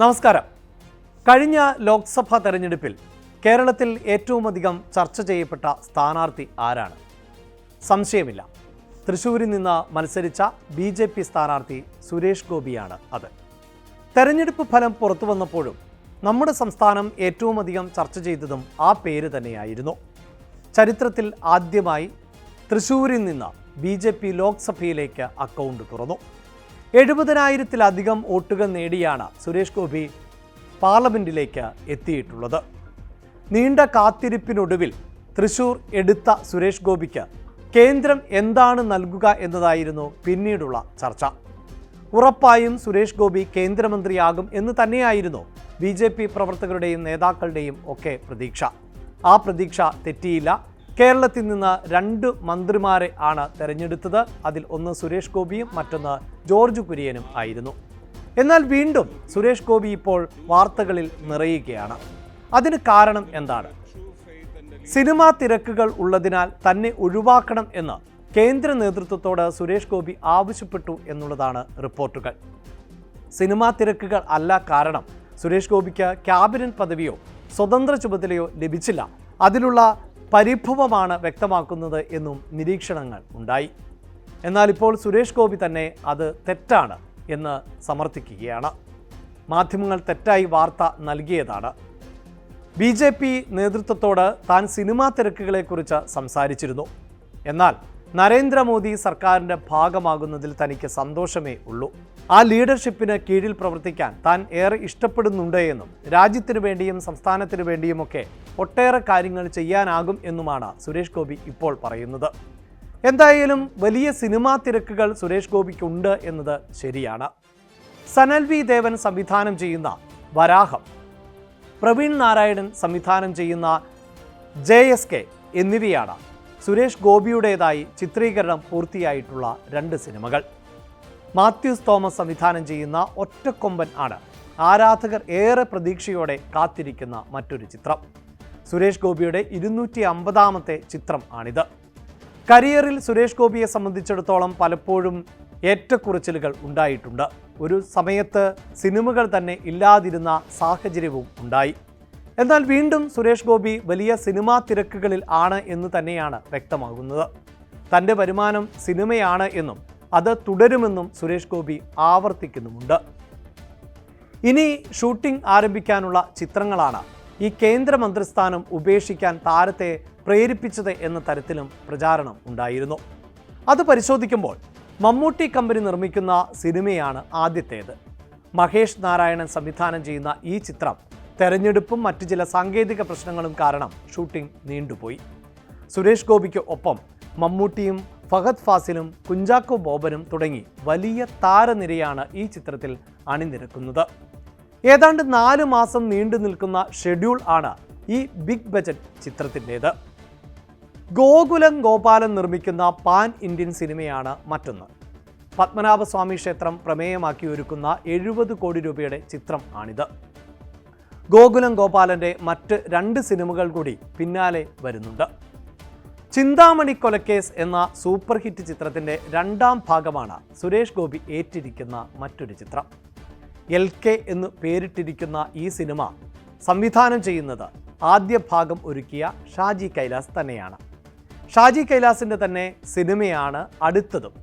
നമസ്കാരം. കഴിഞ്ഞ ലോക്സഭാ തെരഞ്ഞെടുപ്പിൽ കേരളത്തിൽ ഏറ്റവുമധികം ചർച്ച ചെയ്യപ്പെട്ട സ്ഥാനാർത്ഥി ആരാണ്? സംശയമില്ല. തൃശൂരിൽ നിന്ന് മത്സരിച്ച ബി ജെ പി സ്ഥാനാർത്ഥി സുരേഷ് ഗോപിയാണ് അത്. തെരഞ്ഞെടുപ്പ് ഫലം പുറത്തു വന്നപ്പോഴും നമ്മുടെ സംസ്ഥാനം ഏറ്റവുമധികം ചർച്ച ചെയ്തതും ആ പേര് തന്നെയായിരുന്നു. ചരിത്രത്തിൽ ആദ്യമായി തൃശൂരിൽ നിന്ന് ബി ജെ പി ലോക്സഭയിലേക്ക് അക്കൗണ്ട് തുറന്നു. എഴുപതിനായിരത്തിലധികം വോട്ടുകൾ നേടിയാണ് സുരേഷ് ഗോപി പാർലമെന്റിലേക്ക് എത്തിയിട്ടുള്ളത്. നീണ്ട കാത്തിരിപ്പിനൊടുവിൽ തൃശൂർ എടുത്ത സുരേഷ് ഗോപിക്ക് കേന്ദ്രം എന്താണ് നൽകുക എന്നതായിരുന്നു പിന്നീടുള്ള ചർച്ച. ഉറപ്പായും സുരേഷ് ഗോപി കേന്ദ്രമന്ത്രിയാകും എന്ന് തന്നെയായിരുന്നു ബി പ്രവർത്തകരുടെയും നേതാക്കളുടെയും ഒക്കെ പ്രതീക്ഷ. ആ പ്രതീക്ഷ തെറ്റിയില്ല. കേരളത്തിൽ നിന്ന് രണ്ട് മന്ത്രിമാരെ ആണ് തെരഞ്ഞെടുത്തത്. അതിൽ ഒന്ന് സുരേഷ് ഗോപിയും മറ്റൊന്ന് ജോർജ് കുര്യനും ആയിരുന്നു. എന്നാൽ വീണ്ടും സുരേഷ് ഗോപി ഇപ്പോൾ വാർത്തകളിൽ നിറയുകയാണ്. അതിന് കാരണം എന്താണ്? സിനിമാ തിരക്കുകൾ ഉള്ളതിനാൽ തന്നെ ഒഴിവാക്കണം എന്ന് കേന്ദ്ര നേതൃത്വത്തോട് സുരേഷ് ഗോപി ആവശ്യപ്പെട്ടു എന്നുള്ളതാണ് റിപ്പോർട്ടുകൾ. സിനിമാ തിരക്കുകൾ അല്ല കാരണം സുരേഷ് ഗോപിക്ക് ക്യാബിനറ്റ് പദവിയോ സ്വതന്ത്ര ചുമതലയോ ലഭിച്ചില്ല. അതിലുള്ള പരിഭവമാണ് വ്യക്തമാക്കുന്നത് എന്നും നിരീക്ഷണങ്ങൾ ഉണ്ടായി. എന്നാൽ ഇപ്പോൾ സുരേഷ് ഗോപി തന്നെ അത് തെറ്റാണ് എന്ന് സമർത്ഥിക്കുകയാണ്. മാധ്യമങ്ങൾ തെറ്റായി വാർത്ത നൽകിയതാണ്. ബി ജെ പി നേതൃത്വത്തോട് താൻ സിനിമാ തിരക്കുകളെക്കുറിച്ച് സംസാരിച്ചിരുന്നു. എന്നാൽ നരേന്ദ്രമോദി സർക്കാരിന്റെ ഭാഗമാകുന്നതിൽ തനിക്ക് സന്തോഷമേ ഉള്ളൂ. ആ ലീഡർഷിപ്പിന് കീഴിൽ പ്രവർത്തിക്കാൻ താൻ ഏറെ ഇഷ്ടപ്പെടുന്നുണ്ട് എന്നും രാജ്യത്തിനു വേണ്ടിയും സംസ്ഥാനത്തിനു വേണ്ടിയുമൊക്കെ ഒട്ടേറെ കാര്യങ്ങൾ ചെയ്യാനാകും എന്നുമാണ് സുരേഷ് ഗോപി ഇപ്പോൾ പറയുന്നത്. എന്തായാലും വലിയ സിനിമാ തിരക്കുകൾ സുരേഷ് ഗോപിക്കുണ്ട് എന്നത് ശരിയാണ്. സനൽ വി ദേവൻ സംവിധാനം ചെയ്യുന്ന വരാഹം പ്രവീൺ നാരായണൻ സംവിധാനം ചെയ്യുന്ന ജെ എസ് കെ എന്നിവയാണ് സുരേഷ് ഗോപിയുടേതായി ചിത്രീകരണം പൂർത്തിയായിട്ടുള്ള രണ്ട് സിനിമകൾ. മാത്യൂസ് തോമസ് സംവിധാനം ചെയ്യുന്ന ഒറ്റക്കൊമ്പൻ ആണ് ആരാധകർ ഏറെ പ്രതീക്ഷയോടെ കാത്തിരിക്കുന്ന മറ്റൊരു ചിത്രം. സുരേഷ് ഗോപിയുടെ ഇരുന്നൂറ്റി അമ്പതാമത്തെ ചിത്രം ആണിത്. കരിയറിൽ സുരേഷ് ഗോപിയെ സംബന്ധിച്ചിടത്തോളം പലപ്പോഴും ഏറ്റക്കുറച്ചിലുകൾ ഉണ്ടായിട്ടുണ്ട്. ഒരു സമയത്ത് സിനിമകൾ തന്നെ ഇല്ലാതിരുന്ന സാഹചര്യവും ഉണ്ടായി. എന്നാൽ വീണ്ടും സുരേഷ് ഗോപി വലിയ സിനിമാ തിരക്കുകളിൽ ആണ് എന്ന് തന്നെയാണ് വ്യക്തമാകുന്നത്. തന്റെ വരുമാനം സിനിമയാണ് എന്നും അത് തുടരുമെന്നും സുരേഷ് ഗോപി ആവർത്തിക്കുന്നുമുണ്ട്. ഇനി ഷൂട്ടിംഗ് ആരംഭിക്കാനുള്ള ചിത്രങ്ങളാണ് ഈ കേന്ദ്രമന്ത്രിസ്ഥാനം ഉപേക്ഷിക്കാൻ താരത്തെ പ്രേരിപ്പിച്ചത് എന്ന തരത്തിലും പ്രചാരണം ഉണ്ടായിരുന്നു. അത് പരിശോധിക്കുമ്പോൾ മമ്മൂട്ടി കമ്പനി നിർമ്മിക്കുന്ന സിനിമയാണ് ആദ്യത്തേത്. മഹേഷ് നാരായണൻ സംവിധാനം ചെയ്യുന്ന ഈ ചിത്രം തെരഞ്ഞെടുപ്പും മറ്റു ചില സാങ്കേതിക പ്രശ്നങ്ങളും കാരണം ഷൂട്ടിംഗ് നീണ്ടുപോയി. സുരേഷ് ഗോപിക്ക് ഒപ്പം മമ്മൂട്ടിയും ഫഹദ് ഫാസിലും കുഞ്ചാക്കോ ബോബനും തുടങ്ങി വലിയ താരനിരയാണ് ഈ ചിത്രത്തിൽ അണിനിരക്കുന്നത്. ഏതാണ്ട് നാല് മാസം നീണ്ടു നിൽക്കുന്ന ഷെഡ്യൂൾ ആണ് ഈ ബിഗ് ബജറ്റ് ചിത്രത്തിന്റേത്. ഗോകുലം ഗോപാലൻ നിർമ്മിക്കുന്ന പാൻ ഇന്ത്യൻ സിനിമയാണ് മറ്റൊന്ന്. പത്മനാഭസ്വാമി ക്ഷേത്രം പ്രമേയമാക്കി ഒരുക്കുന്ന എഴുപത് കോടി രൂപയുടെ ചിത്രം ആണിത്. ഗോകുലം ഗോപാലന്റെ മറ്റ് രണ്ട് സിനിമകൾ കൂടി പിന്നാലെ വരുന്നുണ്ട്. ചിന്താമണി കൊലക്കേസ് എന്ന സൂപ്പർ ഹിറ്റ് ചിത്രത്തിന്റെ രണ്ടാം ഭാഗമാണ് സുരേഷ് ഗോപി ഏറ്റിരിക്കുന്ന മറ്റൊരു ചിത്രം. എൽ കെ എന്ന് പേരിട്ടിരിക്കുന്ന ഈ സിനിമ സംവിധാനം ചെയ്യുന്നത് ആദ്യ ഭാഗം ഒരുക്കിയ ഷാജി കൈലാസ് തന്നെയാണ്. ഷാജി കൈലാസിന്റെ തന്നെ സിനിമയാണ് അടുത്തതും.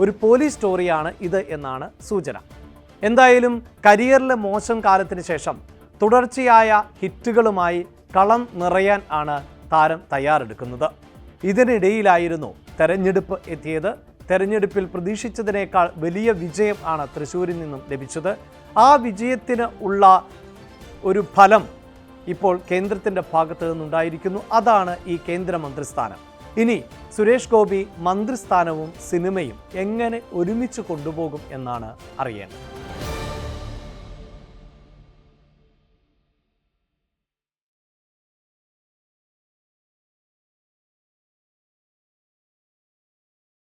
ഒരു പോലീസ് സ്റ്റോറിയാണ് ഇത് എന്നാണ് സൂചന. എന്തായാലും കരിയറിലെ മോശം കാലത്തിന് ശേഷം തുടർച്ചയായ ഹിറ്റുകളുമായി കളം നിറയാൻ ആണ് താരം തയ്യാറെടുക്കുന്നത്. ഇതിനിടയിലായിരുന്നു തെരഞ്ഞെടുപ്പ് എത്തിയത്. തെരഞ്ഞെടുപ്പിൽ പ്രതീക്ഷിച്ചതിനേക്കാൾ വലിയ വിജയം ആണ് തൃശ്ശൂരിൽ നിന്നും ലഭിച്ചത്. ആ വിജയത്തിന് ഉള്ള ഒരു ഫലം ഇപ്പോൾ കേന്ദ്രത്തിന്റെ ഭാഗത്ത് നിന്നുണ്ടായിരിക്കുന്നു. അതാണ് ഈ കേന്ദ്രമന്ത്രിസ്ഥാനം ഇനി സുരേഷ് ഗോപി മന്ത്രിസ്ഥാനവും സിനിമയും എങ്ങനെ ഒരുമിച്ച് കൊണ്ടുപോകും എന്നാണ് അറിയേണ്ടത്.